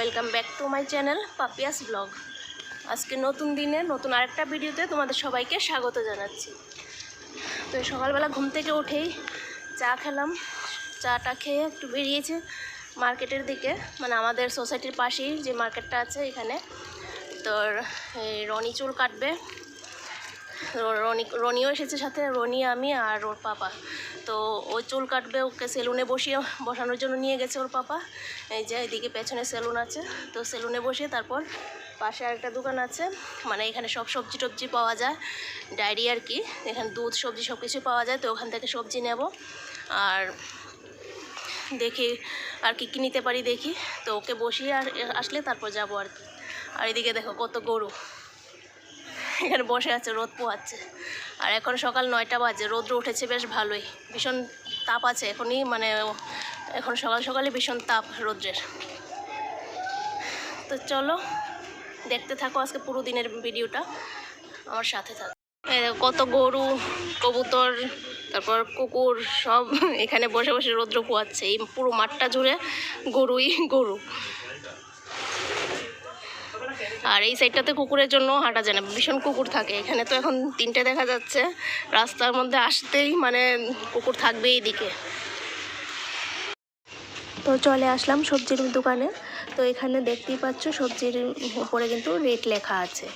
Welcome back to my channel Papiya's blog. আজকে নতুন দিনে নতুন আরেকটা ভিডিওতে তোমাদের সবাইকে স্বাগত জানাচ্ছি। তো সকালবেলা ঘুম থেকে উঠেই চা খেলাম। চাটা খেয়ে একটু বেরিয়েছে মার্কেটের দিকে মানে আমাদের সোসাইটির পাশেই যে মার্কেটটা আছে এখানে। তোর রনি চুল কাটবে। রনি রনিও এসেছে সাথে, রনি, আমি আর ওর পাপা। তো ও চুল কাটবে, ওকে সেলুনে বসিয়ে, বসানোর জন্য নিয়ে গেছে ওর পাপা। এই যে এদিকে পেছনে সেলুন আছে, তো সেলুনে বসিয়ে তারপর পাশে আরেকটা দোকান আছে মানে এখানে সব সবজি টবজি পাওয়া যায়, ডায়েরি আর কি। এখানে দুধ, সবজি সব কিছু পাওয়া যায়, তো ওখান থেকে সবজি নেব। আর দেখি আর কি কী নিতে পারি দেখি। তো ওকে বসিয়ে আর আসলে তারপর যাব আর কি। আর এদিকে দেখো কত গরু। এখানে বসে আছে, রোদ পোহাচ্ছে। আর এখন সকাল নয়টা বাজে, রোদ্র উঠেছে বেশ ভালোই। ভীষণ তাপ আছে এখনই মানে এখন সকাল সকালে ভীষণ তাপ রোদ্রের। তো চলো, দেখতে থাকো আজকে পুরো দিনের ভিডিওটা, আমার সাথে থাকো। কত গরু, কবুতর, তারপর কুকুর, সব এখানে বসে বসে রৌদ্র পোয়াচ্ছে এই পুরো মাঠটা জুড়ে গরুই গরু। আর এই সাইডটাতে কুকুরের জন্য হাঁটা যায় না, ভীষণ কুকুর থাকে। এখানে তো এখন তিনটে দেখা যাচ্ছে, রাস্তার মধ্যে আসতেই মানে কুকুর থাকবে এইদিকে। তো চলে আসলাম সবজির দোকানে। তো এখানে দেখতেই পাচ্ছ, সবজির উপরে কিন্তু রেট লেখা আছে।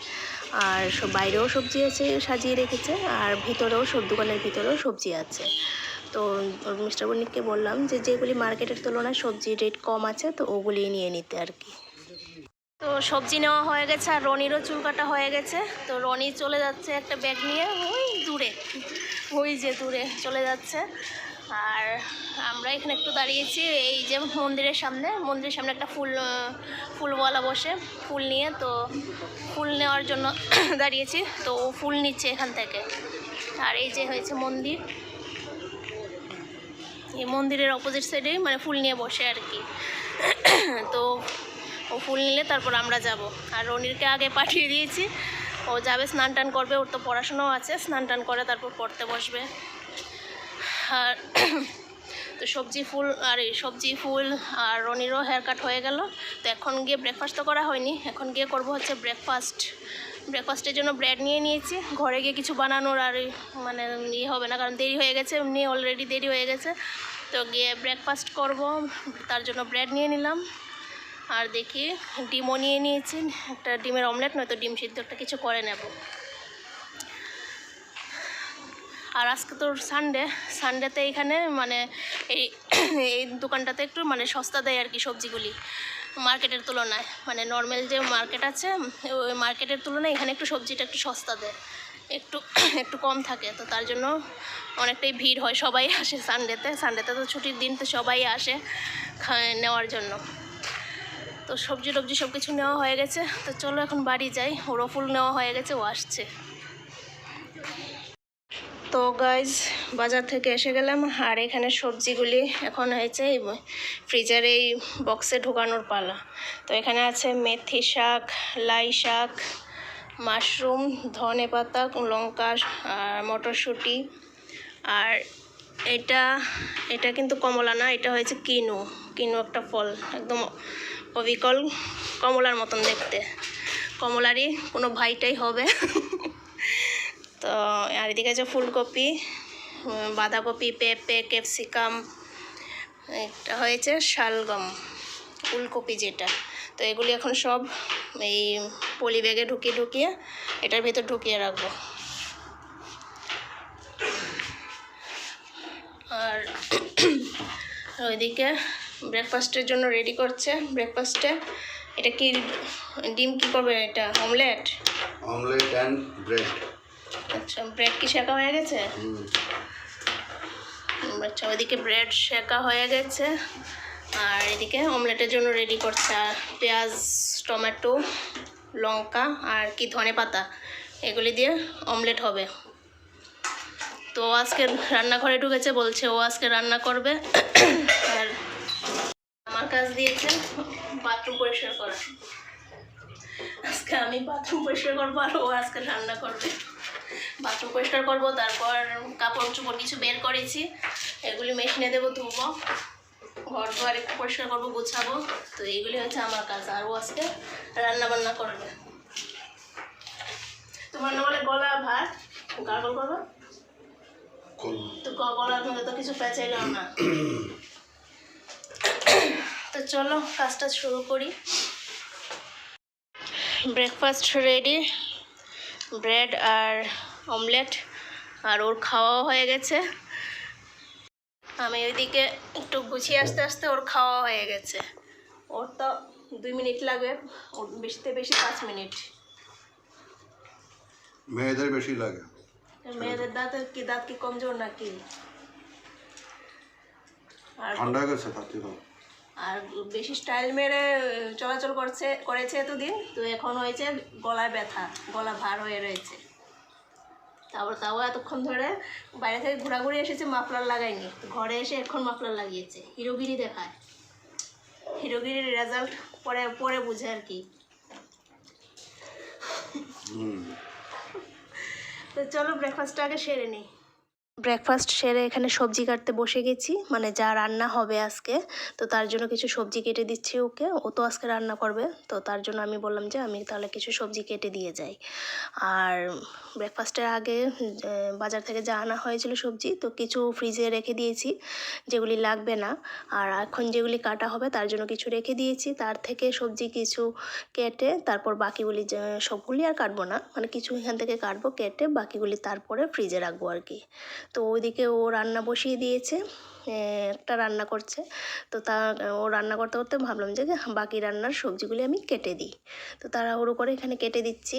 আর সব বাইরেও সবজি আছে সাজিয়ে রেখেছে, আর ভিতরেও সব দোকানের ভিতরেও সবজি আছে। তো মিস্টার বণিককে বললাম যে, যেগুলি মার্কেটের তুলনায় সবজির রেট কম আছে, তো ওগুলি নিয়ে নিতে আর কি। তো সবজি নেওয়া হয়ে গেছে আর রনিরও চুল কাটা হয়ে গেছে। তো রনি চলে যাচ্ছে একটা ব্যাগ নিয়ে, ওই দূরে, ওই যে দূরে চলে যাচ্ছে। আর আমরা এখানে একটু দাঁড়িয়েছি, এই যে মন্দিরের সামনে মন্দিরের সামনে একটা ফুল, ফুলওয়ালা বসে ফুল নিয়ে, তো ফুল নেওয়ার জন্য দাঁড়িয়েছি। তো ও ফুল নিচ্ছে এখান থেকে। আর এই যে হয়েছে মন্দির। এই মন্দিরের অপোজিট সাইডেই মানে ফুল নিয়ে বসে আর কি। তো ও ফুল নিলে তারপর আমরা যাব। আর রনিরকে আগে পাঠিয়ে দিয়েছি। ও যাবে, স্নান টান করবে, ওর তো পড়াশোনাও আছে, স্নান টান করে তারপর পড়তে বসবে। আর তো সবজি ফুল, আর এই সবজি ফুল আর রনিরও হেয়ার কাট হয়ে গেল। তো এখন গিয়ে ব্রেকফাস্ট তো করা হয়নি, এখন গিয়ে করব হচ্ছে ব্রেকফাস্ট ব্রেকফাস্টের জন্য ব্রেড নিয়ে নিয়েছি, ঘরে গিয়ে কিছু বানানোর আর মানে ইয়ে হবে না, কারণ দেরি হয়ে গেছে, এমনি অলরেডি দেরি হয়ে গেছে। তো গিয়ে ব্রেকফাস্ট করব, তার জন্য ব্রেড নিয়ে নিলাম। আর দেখি, ডিমও নিয়ে নিয়েছি, একটা ডিমের অমলেট, নয়তো ডিম সিদ্ধ একটা কিছু করে নেব। আর আজকে তো সানডে সানডেতে এখানে মানে এই এই দোকানটাতে একটু মানে সস্তা দেয় আর কি সবজিগুলি, মার্কেটের তুলনায়। মানে নর্মাল যে মার্কেট আছে, ওই মার্কেটের তুলনায় এখানে একটু সবজিটা একটু সস্তা দেয়। একটু একটু কম থাকে, তো তার জন্য অনেকটাই ভিড় হয় সবাই আসে সানডেতে সানডেতে তো ছুটির দিন তো সবাই আসে নেওয়ার জন্য। তো সবজি টবজি সব কিছু নেওয়া হয়ে গেছে। তো চলো এখন বাড়ি যাই। ওরও নেওয়া হয়ে গেছে, ও আসছে। তো গাইজ বাজার থেকে এসে গেলাম। আর এখানে সবজিগুলি এখন হয়েছে ফ্রিজারে এই বক্সে ঢোকানোর পালা। তো এখানে আছে মেথি শাক, লাই শাক, মাশরুম, ধনে পাতা, লঙ্কা আর মটরশুঁটি। আর এটা এটা কিন্তু কমলা না, এটা হয়েছে কিনু। কিনু একটা ফল, একদম অবিকল কমলার মতন দেখতে। কমলারই কোনো ভাইটাই হবে। তো, আর এদিকে আছে ফুলকপি বাঁধাকপি, পেঁপে, ক্যাপসিকাম এটা হয়েছে শালগম, ফুলকপি যেটা। তো এগুলি এখন সব এই পলি ব্যাগে ঢুকিয়ে ঢুকিয়ে এটার ভিতর ঢুকিয়ে রাখব। আর ওইদিকে ব্রেকফাস্টের জন্য রেডি করছে ব্রেকফাস্টে এটা কি ডিম কি করবে? এটা অমলেট অমলেট অ্যান্ড ব্রেড আচ্ছা ব্রেড কি শেখা হয়ে গেছে? আচ্ছা ওইদিকে ব্রেড শেখা হয়ে গেছে। আর এদিকে অমলেটের জন্য রেডি করছে আর পেঁয়াজ টমেটো লঙ্কা আর কি ধনে পাতা। এগুলি দিয়ে অমলেট হবে। তো ও আজকে রান্নাঘরে ঢুকেছে বলছে ও আজকে রান্না করবে। কাজ দিয়েছে বাথরুম পরিষ্কার করা। আজকে আমি বাথরুম পরিষ্কার করব আর ও আজকে রান্না করবে। বাথরুম পরিষ্কার করব তারপর কাপড় চোপড় কিছু বের করেছি এগুলি মেশিনে দেবো ধুবো। ঘর দুয়ার একটু পরিষ্কার করব গুছাবো তো এইগুলি হচ্ছে আমার কাজ। আর ও আজকে রান্না বান্না করবে। তোমার না বলে গলা ভাত গার্গল করব? তো গ- গলার মধ্যে তো কিছু পেঁচাইলাম না। তো চলো কাজটা শুরু করি। ব্রেকফাস্ট রেডি ব্রেড আর অমলেট আর ওর খাওয়াও হয়ে গেছে। আমি ওইদিকে একটু গুছিয়ে আসতে আসতে ওর খাওয়া হয়ে গেছে। ওর তো দুই মিনিট লাগবে ওর বেশিতে বেশি পাঁচ মিনিট। মেয়েদের বেশি লাগে। মেয়েদের দাঁতের কি দাঁত কি কমজোর নাকি? আর ঠান্ডা হয়ে গেছে তাতে তো আর বেশি স্টাইল মেরে চলাচল করছে করেছে এতদিন তো এখন হয়েছে গলায় ব্যথা গলা ভার হয়ে রয়েছে। তারপর তাও এতক্ষণ ধরে বাইরে থেকে ঘোরাঘুরি এসেছে মাফলার লাগায়নি। ঘরে এসে এখন মাফলার লাগিয়েছে হিরোগিরি দেখায়। হিরোগিরির রেজাল্ট পরে পরে বুঝে আর কি। তো চলো ব্রেকফাস্টটা আগে সেরে নিই। ব্রেকফাস্ট সেরে এখানে সবজি কাটতে বসে গেছি। মানে যা রান্না হবে আজকে, তো তার জন্য কিছু সবজি কেটে দিচ্ছি ওকে। ও তো আজকে রান্না করবে, তো তার জন্য আমি বললাম যে আমি তাহলে কিছু সবজি কেটে দিয়ে যাই। আর ব্রেকফাস্টের আগে বাজার থেকে যা আনা হয়েছিল সবজি, তো কিছু ফ্রিজে রেখে দিয়েছি, যেগুলি লাগবে না। আর এখন যেগুলি কাটা হবে, তার জন্য কিছু রেখে দিয়েছি। তার থেকে সবজি কিছু কেটে, তারপর বাকিগুলি সবগুলি আর কাটবো না। মানে কিছু এখান থেকে কাটবো, কেটে বাকিগুলি তারপরে ফ্রিজে রাখব আর কি। তো ওইদিকে ও রান্না বসিয়ে দিয়েছে। একটা রান্না করছে। তো তা, ও রান্না করতে করতে ভাবলাম যে বাকি রান্নার সবজিগুলি আমি কেটে দিই। তো তারা তাড়াহুড়ো করে এখানে কেটে দিচ্ছি।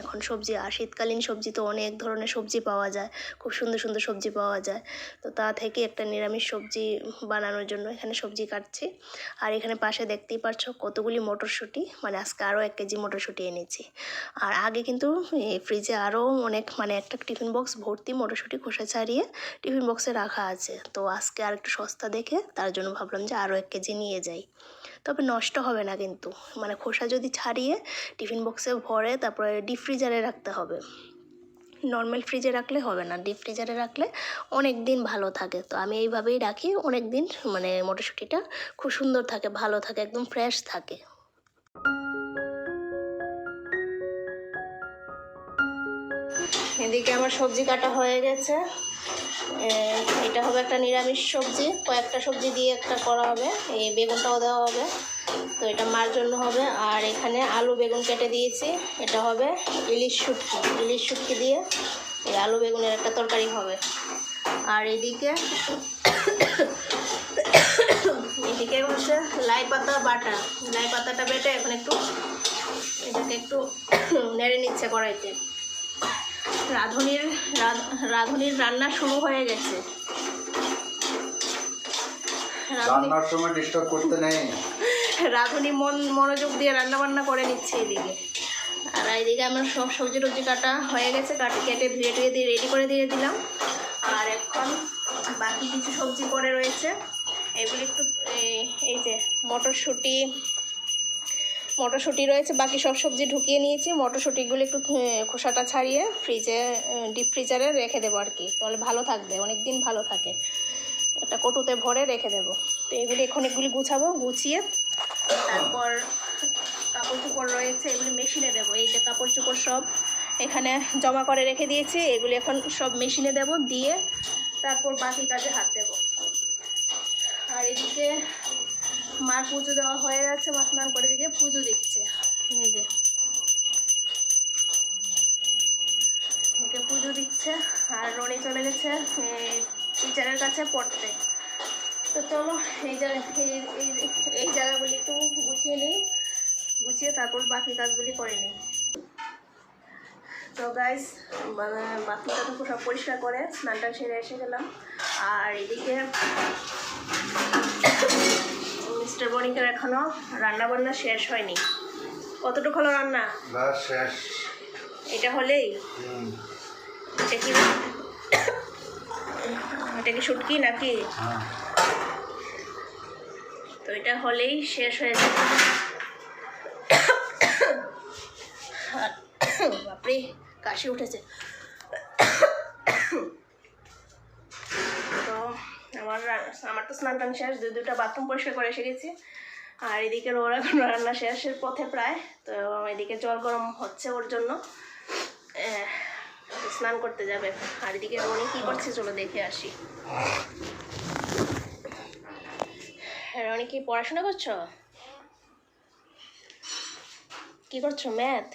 এখন সবজি, আর শীতকালীন সবজি তো অনেক ধরনের সবজি পাওয়া যায়। খুব সুন্দর সুন্দর সবজি পাওয়া যায়। তো তা থেকে একটা নিরামিষ সবজি বানানোর জন্য এখানে সবজি কাটছি। আর এখানে পাশে দেখতেই পাচ্ছ কতগুলি মটরশুঁটি মানে আজকে আরও এক কেজি মটরশুঁটি এনেছি। আর আগে কিন্তু ফ্রিজে আরও অনেক মানে একটা টিফিন বক্স ভর্তি মটরশুঁটি খোসা ছাড়িয়ে টিফিন বক্সে রাখা আছে। তো আজকে আর একটু সস্তা দেখে তার জন্য ভাবলাম যে আরও এক কেজি নিয়ে যাই। তবে নষ্ট হবে না কিন্তু। মানে খোসা যদি ছাড়িয়ে টিফিন বক্সে ভরে তারপরে ডিপ ফ্রিজারে রাখতে হবে। নর্মাল ফ্রিজে রাখলে হবে না। ডিপ ফ্রিজারে রাখলে অনেক দিন ভালো থাকে। তো আমি এইভাবেই রাখি। অনেক দিন মানে মটরশুঁটিটা খুব সুন্দর থাকে, ভালো থাকে, একদম ফ্রেশ থাকে। এদিকে আমার সবজি কাটা হয়ে গেছে। এটা হবে একটা নিরামিষ সবজি, কয়েকটা সবজি দিয়ে একটা করা হবে, এই বেগুনটাও দেওয়া হবে। তো এটা মার জন্য হবে। আর এখানে আলু বেগুন কেটে দিয়েছি, এটা হবে ইলিশ শুটকি। ইলিশ শুটকি দিয়ে এই আলু বেগুনের একটা তরকারি হবে। আর এদিকে এদিকে হচ্ছে লাই পাতা বাটা। লাই পাতাটা বেটে এখন একটু এটাকে একটু নেড়ে নিচ্ছে কড়াইতে। রাঁধুনির রাধ- রাঁধুনির রান্না শুরু হয়ে গেছে। রান্নার সময় ডিস্টার্ব করতে নেই। রাঁধুনি মন মনোযোগ দিয়ে রান্না বান্না করে নিচ্ছে এদিকে। আর এইদিকে আমার সব সবজি টবজি কাটা হয়ে গেছে কাটি কেটে ধুয়ে টুয়ে দিয়ে রেডি করে দিয়ে দিলাম। আর এখন বাকি কিছু সবজি পড়ে রয়েছে। এগুলি একটু এই যে মটরশুঁটি মটরশুঁটি রয়েছে, বাকি সব সবজি ঢুকিয়ে নিয়েছি। মটরশুঁটিগুলো একটু খোসাটা ছাড়িয়ে ফ্রিজে ডিপ ফ্রিজারে রেখে দেবো আর কি। তাহলে ভালো থাকবে অনেক দিন ভালো থাকে। একটা কটুতে ভরে রেখে দেবো। তো এগুলি এখন এগুলি গুছাবো, গুছিয়ে তারপর কাপড় চোপড় রয়েছে, এগুলি মেশিনে দেবো। এই যে কাপড় চোপড় সব এখানে জমা করে রেখে দিয়েছি, এগুলি এখন সব মেশিনে দেবো, দিয়ে তারপর বাকি কাজে হাত দেবো। আর এদিকে মার পুজো দেওয়া হয়ে যাচ্ছে মা স্নান করে দিকে পুজো দিচ্ছে। এই যে। পুজো দিচ্ছে, আর রনি চলে গেছে টিচারের কাছে পড়তে। তো চলো, এই জায়গা, এই- জায়গাগুলি একটু গুছিয়ে নিই, গুছিয়ে তারপর বাকি কাজগুলি করে নিই। তো গাইস বাথরুমটা তো সব পরিষ্কার করে, স্নানটা সেরে এসে গেলাম। আর এদিকে মিস্টার বণিকের এখনও রান্না বান্না শেষ হয়নি। কতটুকু হলো রান্না? ব্যাস শেষ। এটা হলেই? এটা কি এটা কি শুটকি নাকি? হ্যাঁ। তো এটা হলেই শেষ হয়ে যাবে। বাপরে কাশি উঠেছে তো আমার আমার তো স্নান টান শেষ, দুই দুটা বাথরুম পরিষ্কার করে এসে গেছি আর এদিকে ওর এখন রান্না শেষের পথে প্রায়, তো এদিকে জল গরম হচ্ছে ওর জন্য। স্নান করতে যাবে। আর এদিকে উনি কী করছে চলো দেখে আসি। রনি কি পড়াশোনা করছ? কি করছ, ম্যাথ?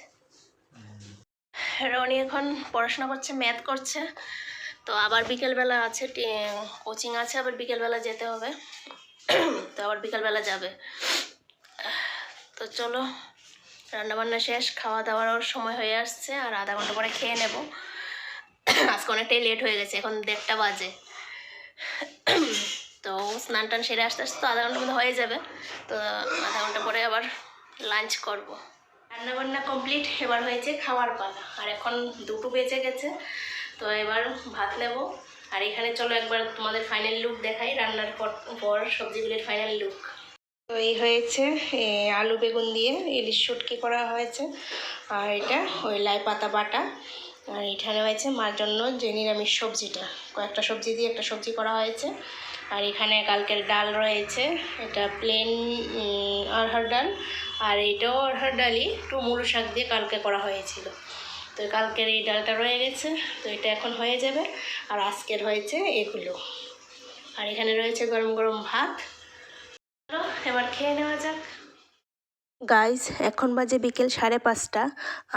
রনি এখন পড়াশোনা করছে, ম্যাথ করছে। তো আবার বিকেলবেলা আছে কোচিং আছে, আবার বিকেলবেলা যেতে হবে। তো আবার বিকেলবেলা যাবে। তো চলো, রান্নাবান্না শেষ খাওয়া দাওয়ার সময় হয়ে আসছে, আর আধা ঘণ্টা পরে খেয়ে নেব। আজকে অনেকটাই লেট হয়ে গেছে, এখন দেড়টা বাজে। তো স্নান টান সেরে আসতে আসতে তো আধা ঘণ্টার মধ্যে হয়ে যাবে। তো আধা ঘণ্টা পরে আবার লাঞ্চ করব। রান্নাবান্না কমপ্লিট এবার হয়েছে খাওয়ার পালা। আর এখন দুটো বেজে গেছে। তো এবার ভাত নেব। আর এখানে চলো একবার তোমাদের ফাইনাল লুক দেখাই, রান্নার পর পর সবজিগুলির ফাইনাল লুক তো এই হয়েছে আলু বেগুন দিয়ে ইলিশ শুটকি করা হয়েছে। আর এটা ওই লাই পাতা বাটা। আর এখানে হয়েছে মার জন্য যে নিরামিষ সবজিটা। কয়েকটা সবজি দিয়ে একটা সবজি করা হয়েছে। আর এখানে কালকের ডাল রয়েছে, এটা প্লেন অরহর ডাল। আর এটাও অরহর ডালই, একটু মুলো শাক দিয়ে কালকে করা হয়েছিল। তো কালকের এই ডালটা রয়ে গেছে, তো এটা এখন হয়ে যাবে। আর আজকের হয়েছে এগুলো। আর এখানে রয়েছে গরম গরম ভাত। এবার খেয়ে নেওয়া যাক। গাইজ এখন বাজে বিকেল সাড়ে পাঁচটা।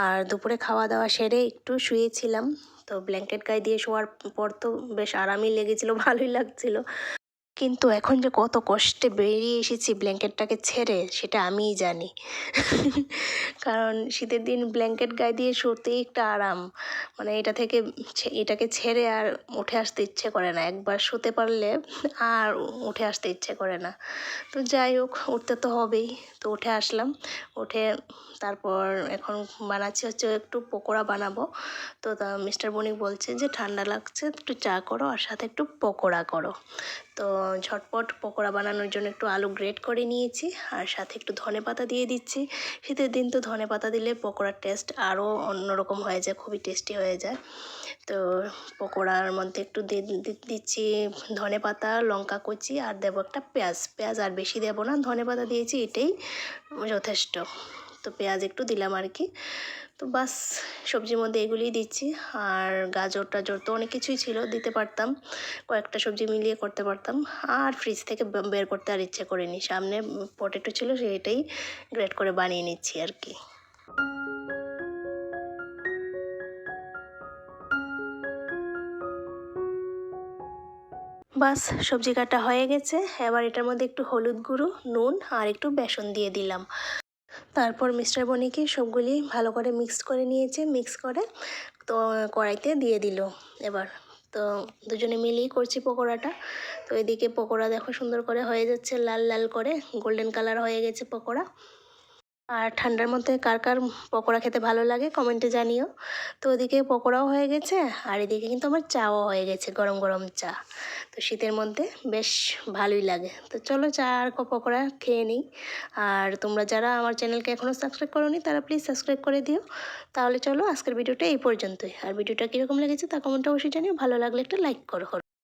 আর দুপুরে খাওয়া দাওয়া সেরে একটু শুয়েছিলাম। তো ব্ল্যাঙ্কেট গায়ে দিয়ে শোয়ার পর তো বেশ আরামই লেগেছিলো, ভালোই লাগছিল। কিন্তু এখন যে কত কষ্টে বেরিয়ে এসেছি ব্ল্যাঙ্কেটটাকে ছেড়ে, সেটা আমিই জানি। কারণ শীতের দিন ব্ল্যাঙ্কেট গায়ে দিয়ে শুতেই একটা আরাম। মানে এটা থেকে এটাকে ছেড়ে আর উঠে আসতে ইচ্ছে করে না। একবার শুতে পারলে আর উঠে আসতে ইচ্ছে করে না। তো যাই হোক, উঠতে তো হবেই। তো উঠে আসলাম। উঠে তারপর এখন বানাচ্ছি হচ্ছে একটু পকোড়া বানাবো। তো তা মিস্টার বণিক বলছে যে, ঠান্ডা লাগছে, একটু চা করো আর সাথে একটু পকোড়া করো। তো ঝটপট পকোড়া বানানোর জন্য একটু আলু গ্রেট করে নিয়েছি, আর সাথে একটু ধনে পাতা দিয়ে দিচ্ছি। শীতের দিন তো ধনে পাতা দিলে পকোড়ার টেস্ট আরও অন্যরকম হয়ে যায়, খুবই টেস্টি হয়ে যায়। তো পকোড়ার মধ্যে একটু দিচ্ছি ধনে পাতা, লঙ্কা কুচি, আর দেবো একটা পেঁয়াজ। পেঁয়াজ আর বেশি দেবো না, ধনে পাতা দিয়েছি, এটাই যথেষ্ট। তো পেঁয়াজ একটু দিলাম আর কি। তো বাস সবজির মধ্যে এগুলিই দিচ্ছি। আর গাজর, টাজর তো অনেক কিছুই ছিল, দিতে পারতাম। কয়েকটা সবজি মিলিয়ে করতে পারতাম। আর ফ্রিজ থেকে বের করতে আর ইচ্ছে করিনি। সামনে পটেটো ছিল সেটাই গ্রেট করে বানিয়ে নিচ্ছি আর কি। বাস সবজি কাটা হয়ে গেছে। এবার এটার মধ্যে একটু হলুদ গুঁড়ো, নুন আর একটু বেসন দিয়ে দিলাম। তারপর মিস্টার বনিকে সবগুলি ভালো করে মিক্স করে নিয়েছে, মিক্স করে তো, কড়াইতে দিয়ে দিল এবার। তো দুজনে মিলেই করছি পকোড়াটা। তো এদিকে পকোড়া দেখো সুন্দর করে হয়ে যাচ্ছে, লাল লাল করে গোল্ডেন কালার হয়ে গেছে পকোড়া। আর ঠান্ডার মধ্যে কার কার পকোড়া খেতে ভালো লাগে কমেন্টে জানিও। তো ওদিকে পকোড়াও হয়ে গেছে আর এদিকে কিন্তু আমার চাও হয়ে গেছে, গরম গরম চা। তো শীতের মধ্যে বেশ ভালোই লাগে। তো চলো চা আর পকোড়া খেয়ে নিই। আর তোমরা যারা আমার চ্যানেলকে এখনও সাবস্ক্রাইব করোনি তারা প্লিজ সাবস্ক্রাইব করে দিও। তাহলে চলো আজকের ভিডিওটা এই পর্যন্তই। আর ভিডিওটা কীরকম লেগেছে তা কমেন্টে অবশ্যই জানিও। ভালো লাগলে একটা লাইক করো।